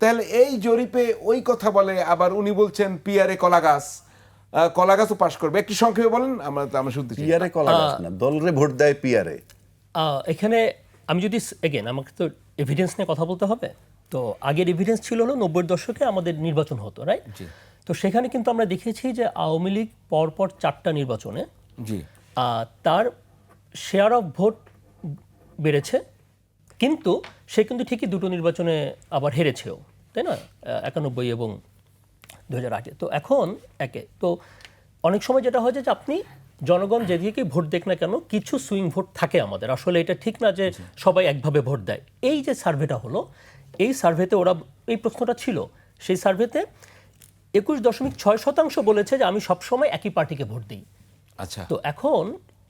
তাহলে এই জরিপে ওই কথা বলে আবার উনি বলছেন পিয়ারে কলা গাছ কলা গাছও পাশ করবে। একটু সংক্ষেপে বলেন আমরা আমরা শুনতে পিয়ারে কলা গাছ না দলরে ভোট দেয় পিয়ারে। এখানে আমি যদি এগেন আমাকে তো এভিডেন্স নিয়ে কথা বলতে হবে। তো আগের এভিডেন্স ছিল হলো নব্বই দশকে আমাদের নির্বাচন হতো রাইট তো সেখানে কিন্তু আমরা দেখেছি যে আওয়ামী লীগ পরপর চারটা নির্বাচনে জি। তার শেয়ার অফ ভোট বেড়েছে। কিন্তু সে কিন্তু ঠিকই দুটো নির্বাচনে আবার হেরেছেও। তাই না? একানব্বই এবং দু হাজার আটে তো এখন একে। তো অনেক সময় যেটা হয়েছে যে আপনি জনগণ যেদিকে ভোট দেখ না কেন কিছু সুইং ভোট থাকে আমাদের। আসলে এটা ঠিক না যে সবাই একভাবে ভোট দেয়। এই যে সার্ভেটা হলো এই সার্ভেতে ওরা এই প্রশ্নটা ছিল। সেই সার্ভেতে একুশ দশমিক ছয় শতাংশ বলেছে যে আমি সবসময় একই পার্টিকে ভোট দিই। আচ্ছা। তো এখন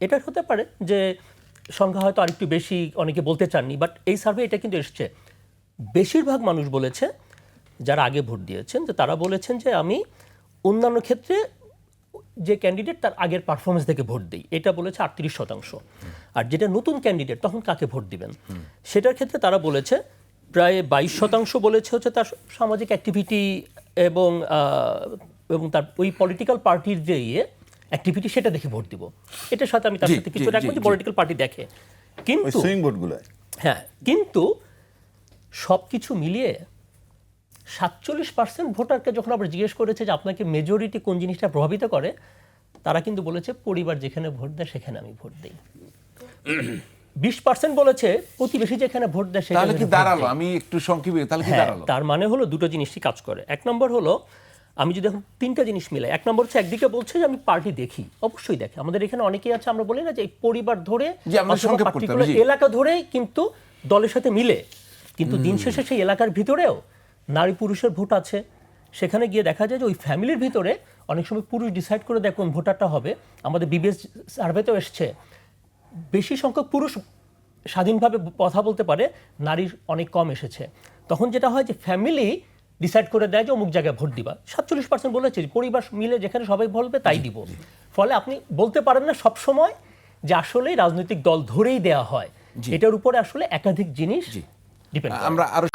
এটা হতে পারে যে সংখ্যা হয়তো আরেকটু বেশি অনেকে বলতে চাননি বাট এই সার্ভে এটা কিন্তু এসছে। বেশিরভাগ মানুষ বলেছে যারা আগে ভোট দিয়েছেন যে তারা বলেছেন যে আমি অন্যান্য ক্ষেত্রে যে ক্যান্ডিডেট তার আগের পারফরমেন্স থেকে ভোট দিই। এটা বলেছে আটত্রিশ শতাংশ। আর যেটা নতুন ক্যান্ডিডেট তখন কাকে ভোট দিবেন? সেটার ক্ষেত্রে তারা বলেছে প্রায় বাইশ শতাংশ বলেছে হচ্ছে তার সামাজিক অ্যাক্টিভিটি এবং এবং তার ওই পলিটিক্যাল পার্টির যে ইয়ে অ্যাক্টিভিটি সেটা দেখে ভোট দিব। এটার সাথে আমি তার সাথে কিছু রাখব যে পলিটিক্যাল পার্টি দেখে। কিন্তু হ্যাঁ কিন্তু সব কিছু মিলিয়ে সাতচল্লিশ পার্সেন্ট ভোটারকে যখন আমরা জিজ্ঞেস করেছে যে আপনাকে মেজরিটি কোন জিনিসটা প্রভাবিত করে তারা কিন্তু বলেছে পরিবার যেখানে ভোট দেয় সেখানে আমি ভোট দিই। বিশ পার্সেন্ট বলেছে প্রতিবেশী যেখানে ভোট দেয় সেখানে কি দাঁড়াল? আমি একটু সংক্ষেপে তাহলে কি হ্যাঁ, দাঁড়াল? তার মানে হলো দুটো জিনিসই কাজ করে। এক নম্বর হলো আমি যদি এখন তিনটা জিনিস মিলাই এক নম্বর হচ্ছে একদিকে বলছে যে আমি পার্টি দেখি অবশ্যই দেখি। আমাদের এখানে অনেকেই আছে আমরা বলি না যে পরিবার ধরে। এলাকা ধরেই কিন্তু দলের সাথে মিলে। কিন্তু দিন শেষে সেই এলাকার ভিতরেও নারী পুরুষের ভোট আছে। সেখানে গিয়ে দেখা যায় যে ওই ফ্যামিলির ভিতরে অনেক সময় পুরুষ ডিসাইড করে দেয় কোন ভোটারটা হবে। আমাদের বিবিএস সার্ভেতেও এসছে। বেশি সংখ্যক পুরুষ স্বাধীনভাবে কথা বলতে পারে নারীর অনেক কম এসেছে। তখন যেটা হয় যে ফ্যামিলি ডিসাইড করে দেয় যে অমুক জায়গায় ভোট দিবা। সাতচল্লিশ পার্সেন্ট বলেছে পরিবার মিলে যেখানে সবাই বলবে তাই দিব। ফলে আপনি বলতে পারেন না সব সময় যে আসলেই রাজনৈতিক দল ধরেই দেয়া হয়। এটার উপরে আসলে একাধিক জিনিস ডিপেন্ড আমরা আরও